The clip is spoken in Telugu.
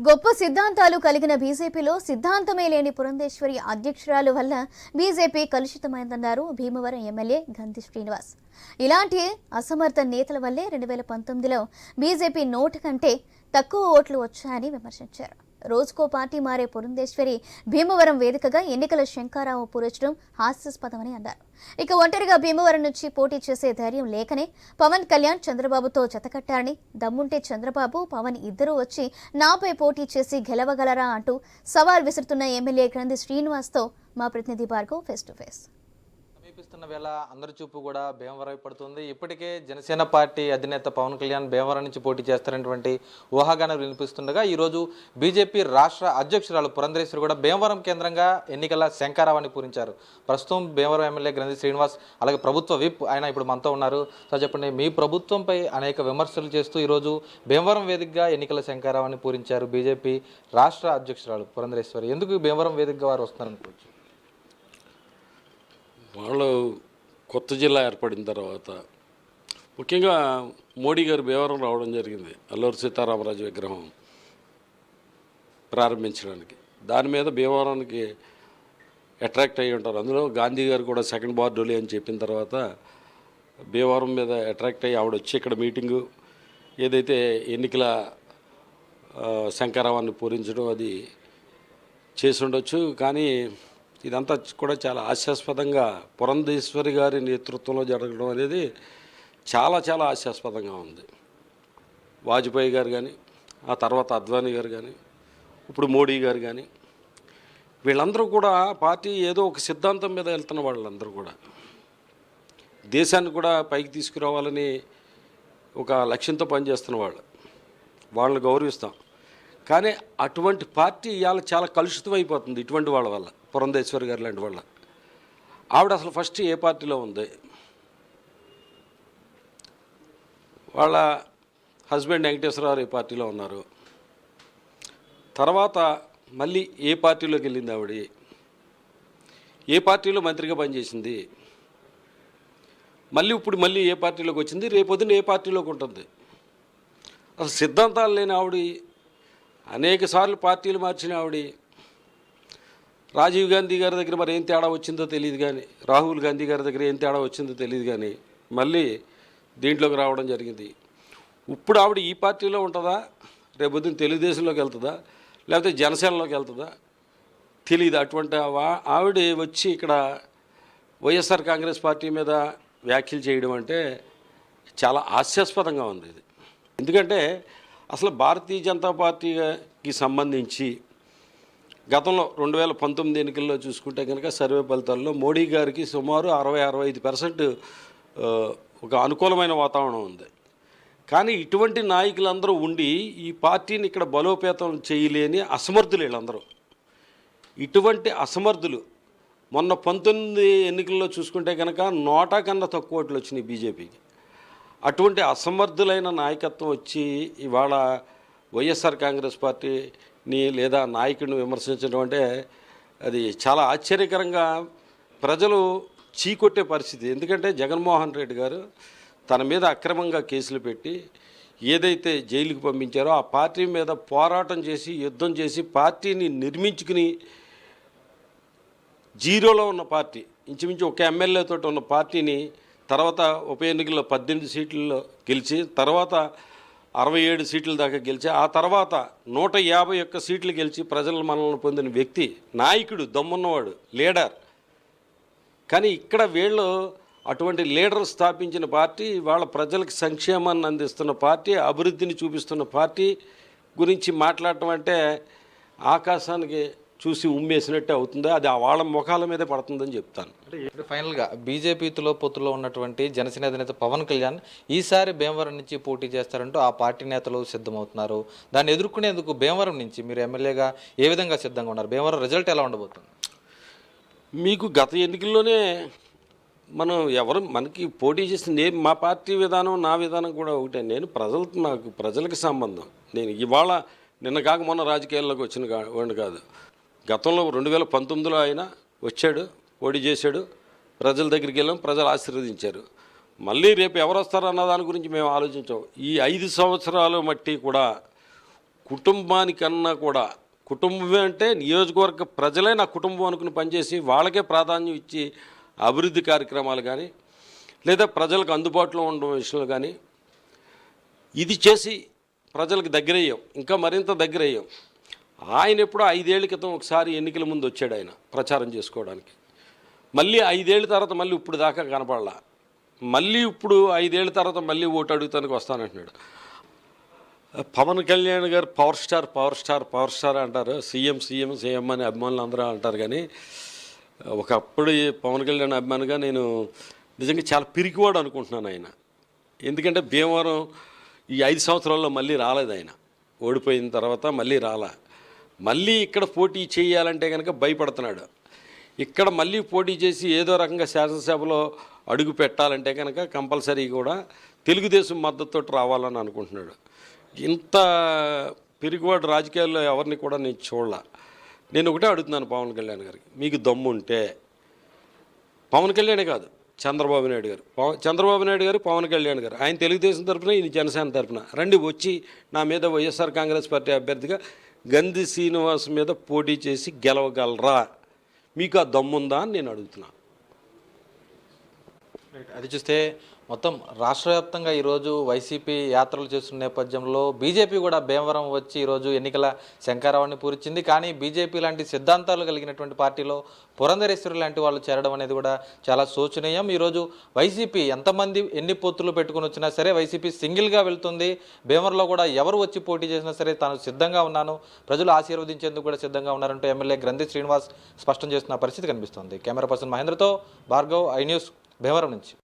గొప్ప సిద్ధాంతాలు కలిగిన బీజేపీలో సిద్ధాంతమే లేని పురంధేశ్వరి అధ్యక్షురాలు వల్ల బీజేపీ కలుషితమైందన్నారు భీమవరం ఎమ్మెల్యే గంధి శ్రీనివాస్. ఇలాంటి అసమర్థ నేతల వల్లే రెండు వేల పంతొమ్మిదిలో బీజేపీ నోటు కంటే తక్కువ ఓట్లు వచ్చాయని విమర్శించారు. రోజుకో పార్టీ మారే పురంధేశ్వరి భీమవరం వేదికగా ఎన్నికల శంకారావు పూరించడం హాస్యాస్పదమని అన్నారు. ఇక ఒంటరిగా భీమవరం నుంచి పోటీ చేసే ధైర్యం లేకనే పవన్ కళ్యాణ్ చంద్రబాబుతో జతకట్టారని దమ్ముంటే చంద్రబాబు పవన్ ఇద్దరూ వచ్చి నాపై పోటీ చేసి గెలవగలరా అంటూ సవాల్ విసురుతున్న ఎమ్మెల్యే గ్రంథి శ్రీనివాస్తో మా ప్రతినిధి భార్గవ్ ఫేస్ టు ఫేస్ కనిపిస్తున్న వేళ అందరి చూపు కూడా భీమవరం పడుతుంది. ఇప్పటికే జనసేన పార్టీ అధినేత పవన్ కళ్యాణ్ భీమవరం నుంచి పోటీ చేస్తారనేటువంటి ఊహాగానం వినిపిస్తుండగా ఈరోజు బీజేపీ రాష్ట్ర అధ్యక్షురాలు పురంధరేశ్వరి కూడా భీమవరం కేంద్రంగా ఎన్నికల శంకారావాన్ని పూరించారు. ప్రస్తుతం భీమవరం ఎమ్మెల్యే గ్రంథి శ్రీనివాస్ అలాగే ప్రభుత్వ విప్ ఆయన ఇప్పుడు మనతో ఉన్నారు. సో చెప్పండి మీ ప్రభుత్వంపై అనేక విమర్శలు చేస్తూ ఈరోజు భీమవరం వేదికగా ఎన్నికల శంకారావాన్ని పూరించారు బీజేపీ రాష్ట్ర అధ్యక్షురాలు పురంధరేశ్వరి. ఎందుకు భీమవరం వేదికగా వారు వస్తున్నారనుకోవచ్చు? వాళ్ళు కొత్త జిల్లా ఏర్పడిన తర్వాత ముఖ్యంగా మోడీ గారు భీవరం రావడం జరిగింది. అల్లూరు సీతారామరాజు విగ్రహం ప్రారంభించడానికి. దాని మీద భీమవరానికి అట్రాక్ట్ అయ్యి ఉంటారు. అందులో గాంధీ గారు కూడా సెకండ్ బార్డోలీ అని చెప్పిన తర్వాత భీమవరం మీద అట్రాక్ట్ అయ్యి ఆవిడ వచ్చి ఇక్కడ మీటింగు ఏదైతే ఎన్నికల శంకరావాన్ని పూరించడం అది చేసి ఉండొచ్చు. కానీ ఇదంతా కూడా చాలా హాస్యాస్పదంగా పురంధేశ్వరి గారి నేతృత్వంలో జరగడం అనేది చాలా చాలా హాస్యాస్పదంగా ఉంది. వాజ్పేయి గారు కానీ ఆ తర్వాత అద్వానీ గారు కానీ ఇప్పుడు మోడీ గారు కానీ వీళ్ళందరూ కూడా పార్టీ ఏదో ఒక సిద్ధాంతం మీద వెళ్తున్న వాళ్ళందరూ కూడా. దేశాన్ని కూడా పైకి తీసుకురావాలని ఒక లక్ష్యంతో పనిచేస్తున్న వాళ్ళు. వాళ్ళని గౌరవిస్తాం. కానీ అటువంటి పార్టీ ఇవాళ చాలా కలుషితం అయిపోతుంది ఇటువంటి వాళ్ళ వల్ల. పురంధేశ్వరి గారు లాంటి వాళ్ళ. ఆవిడ అసలు ఫస్ట్ ఏ పార్టీలో ఉంది? వాళ్ళ హస్బెండ్ వెంకటేశ్వరరావు ఏ పార్టీలో ఉన్నారు? తర్వాత మళ్ళీ ఏ పార్టీలోకి వెళ్ళింది ఆవిడ? ఏ పార్టీలో మంత్రిగా పనిచేసింది? మళ్ళీ ఇప్పుడు మళ్ళీ ఏ పార్టీలోకి వచ్చింది? రేపొద్దున ఏ పార్టీలోకి ఉంటుంది? అసలు సిద్ధాంతాలు లేని ఆవిడ అనేక సార్లు పార్టీలు మార్చిన ఆవిడ రాజీవ్ గాంధీ గారి దగ్గర మరి ఏం తేడా వచ్చిందో తెలియదు కానీ రాహుల్ గాంధీ గారి దగ్గర ఏం తేడా వచ్చిందో తెలియదు కానీ మళ్ళీ దీంట్లోకి రావడం జరిగింది. ఇప్పుడు ఆవిడ ఈ పార్టీలో ఉంటుందా? రేపొద్దున తెలుగుదేశంలోకి వెళ్తుందా? లేకపోతే జనసేనలోకి వెళ్తుందా? తెలియదు అటువంటి ఆవిడ వచ్చి ఇక్కడ వైఎస్ఆర్ కాంగ్రెస్ పార్టీ మీద వ్యాఖ్యలు చేయడం అంటే చాలా హాస్యాస్పదంగా ఉంది ఇది. ఎందుకంటే అసలు భారతీయ జనతా పార్టీకి సంబంధించి గతంలో రెండు వేల పంతొమ్మిది ఎన్నికల్లో చూసుకుంటే కనుక సర్వే ఫలితాల్లో మోడీ గారికి సుమారు అరవై అరవై ఐదు పర్సెంట్ ఒక అనుకూలమైన వాతావరణం ఉంది. కానీ ఇటువంటి నాయకులందరూ ఉండి ఈ పార్టీని ఇక్కడ బలోపేతం చేయలేని అసమర్థులు వీళ్ళందరూ ఇటువంటి అసమర్థులు మొన్న పంతొమ్మిది ఎన్నికల్లో చూసుకుంటే కనుక నోటా కన్నా తక్కువ ఓట్లు వచ్చినాయి బీజేపీకి. అటువంటి అసమర్థులైన నాయకత్వం వచ్చి ఇవాళ వైఎస్ఆర్ కాంగ్రెస్ పార్టీ ని లేదా నాయకుడిని విమర్శించడం అంటే అది చాలా ఆశ్చర్యకరంగా ప్రజలు చీకొట్టే పరిస్థితి. ఎందుకంటే జగన్మోహన్ రెడ్డి గారు తన మీద అక్రమంగా కేసులు పెట్టి ఏదైతే జైలుకి పంపించారో ఆ పార్టీ మీద పోరాటం చేసి యుద్ధం చేసి పార్టీని నిర్మించుకుని జీరోలో ఉన్న పార్టీ ఇంచుమించు ఒక ఎమ్మెల్యేతో ఉన్న పార్టీని తర్వాత ఉప ఎన్నికల్లో పద్దెనిమిది సీట్లలో గెలిచి తర్వాత అరవై ఏడు సీట్ల దాకా గెలిచి. ఆ తర్వాత నూట యాభై ఒక్క సీట్లు గెలిచి ప్రజల మనల్ని పొందిన వ్యక్తి నాయకుడు దమ్మున్నవాడు లీడర్. కానీ ఇక్కడ వీళ్ళు అటువంటి లీడర్ స్థాపించిన పార్టీ వాళ్ళ ప్రజలకు సంక్షేమాన్ని అందిస్తున్న పార్టీ అభివృద్ధిని చూపిస్తున్న పార్టీ గురించి మాట్లాడటం అంటే ఆకాశానికి చూసి ఉమ్మేసినట్టే అవుతుంది. అది ఆ వాళ్ళ ముఖాల మీదే పడుతుందని చెప్తాను. అంటే ఇప్పుడు ఫైనల్గా బీజేపీతో పొత్తులో ఉన్నటువంటి జనసేన అధినేత పవన్ కళ్యాణ్ ఈసారి భీమవరం నుంచి పోటీ చేస్తారంటూ ఆ పార్టీ నేతలు సిద్ధమవుతున్నారు. దాన్ని ఎదుర్కొనేందుకు భీమవరం నుంచి మీరు ఎమ్మెల్యేగా ఏ విధంగా సిద్ధంగా ఉన్నారు? భీమవరం రిజల్ట్ ఎలా ఉండబోతుంది? మీకు గత ఎన్నికల్లోనే మనం ఎవరు మనకి పోటీ చేసిన నేను మా పార్టీ విధానం నా విధానం కూడా ఒకటే. నేను ప్రజలు నాకు ప్రజలకు సంబంధం. నేను ఇవాళ నిన్న కాక మొన్న రాజకీయాల్లోకి వచ్చిన వాడిని కాదు. గతంలో రెండు వేల పంతొమ్మిదిలో ఆయన వచ్చాడు పోటీ చేశాడు ప్రజల దగ్గరికి వెళ్ళాం ప్రజలు ఆశీర్వదించారు. మళ్ళీ రేపు ఎవరు వస్తారన్న దాని గురించి మేము ఆలోచించాం. ఈ ఐదు సంవత్సరాలు మట్టి కూడా కుటుంబానికన్నా కూడా కుటుంబమే అంటే నియోజకవర్గ ప్రజలే నా కుటుంబం అనుకుని పనిచేసి వాళ్ళకే ప్రాధాన్యం ఇచ్చి అభివృద్ధి కార్యక్రమాలు కానీ లేదా ప్రజలకు అందుబాటులో ఉండడం విషయంలో కానీ ఇది చేసి ప్రజలకు దగ్గరయ్యాం. ఇంకా మరింత దగ్గరయ్యాం. ఆయన ఎప్పుడో ఐదేళ్ళ క్రితం ఒకసారి ఎన్నికల ముందు వచ్చాడు ఆయన ప్రచారం చేసుకోవడానికి. మళ్ళీ ఐదేళ్ళ తర్వాత మళ్ళీ ఇప్పుడు దాకా కనపడలా. మళ్ళీ ఇప్పుడు ఐదేళ్ళ తర్వాత మళ్ళీ ఓటు అడుగుతానికి వస్తానంటున్నాడు. Pawan Kalyan garu power star power star power star అంటారు. సీఎం సీఎం సీఎం అని అభిమానులు అందరూ అంటారు కానీ ఒకప్పుడు ఈ పవన్ కళ్యాణ్ అభిమానిగా నేను నిజంగా చాలా పిరికివాడు అనుకుంటున్నాను ఆయన. ఎందుకంటే భీమవరం ఈ ఐదు సంవత్సరాల్లో మళ్ళీ రాలేదు ఆయన. ఓడిపోయిన తర్వాత మళ్ళీ రాలా. మళ్ళీ ఇక్కడ పోటీ చేయాలంటే కనుక భయపడుతున్నాడు. ఇక్కడ మళ్ళీ పోటీ చేసి ఏదో రకంగా శాసనసభలో అడుగు పెట్టాలంటే కనుక కంపల్సరీ కూడా తెలుగుదేశం మద్దతుతో రావాలని అనుకుంటున్నాడు. ఇంత పిరిగివాడు రాజకీయాల్లో ఎవరిని కూడా నేను చూడాల. నేను ఒకటే అడుగుతున్నాను పవన్ కళ్యాణ్ గారికి. మీకు దమ్ము ఉంటే పవన్ కళ్యాణే కాదు చంద్రబాబు నాయుడు గారు. చంద్రబాబు నాయుడు గారు పవన్ కళ్యాణ్ గారు. ఆయన తెలుగుదేశం తరఫున ఈయన జనసేన తరఫున రండి వచ్చి నా మీద వైఎస్ఆర్ కాంగ్రెస్ పార్టీ అభ్యర్థిగా గంధి శ్రీనివాస్ మీద పోటీ చేసి గెలవగలరా? మీకు ఆ దమ్ముందా అని నేను అడుగుతున్నాను అది చూస్తే మొత్తం రాష్ట్ర వ్యాప్తంగా ఈరోజు వైసీపీ యాత్రలు చేస్తున్న నేపథ్యంలో బీజేపీ కూడా భీమవరం వచ్చి ఈరోజు ఎన్నికల శంకారావాన్ని పూరించింది. కానీ బీజేపీ లాంటి సిద్ధాంతాలు కలిగినటువంటి పార్టీలో పురంధరేశ్వరి లాంటి వాళ్ళు చేరడం అనేది కూడా చాలా శోచనీయం. ఈరోజు వైసీపీ ఎంతమంది ఎన్ని పొత్తులు పెట్టుకుని వచ్చినా సరే వైసీపీ సింగిల్గా వెళ్తుంది. భీమవరంలో కూడా ఎవరు వచ్చి పోటీ చేసినా సరే తాను సిద్ధంగా ఉన్నాను. ప్రజలు ఆశీర్వదించేందుకు కూడా సిద్ధంగా ఉన్నారంటూ ఎమ్మెల్యే గ్రంథి శ్రీనివాస్ స్పష్టం చేస్తున్న పరిస్థితి కనిపిస్తోంది. కెమెరా పర్సన్ మహేంద్రతో భార్గవ్ ఐ న్యూస్. భీమవరం నుంచి.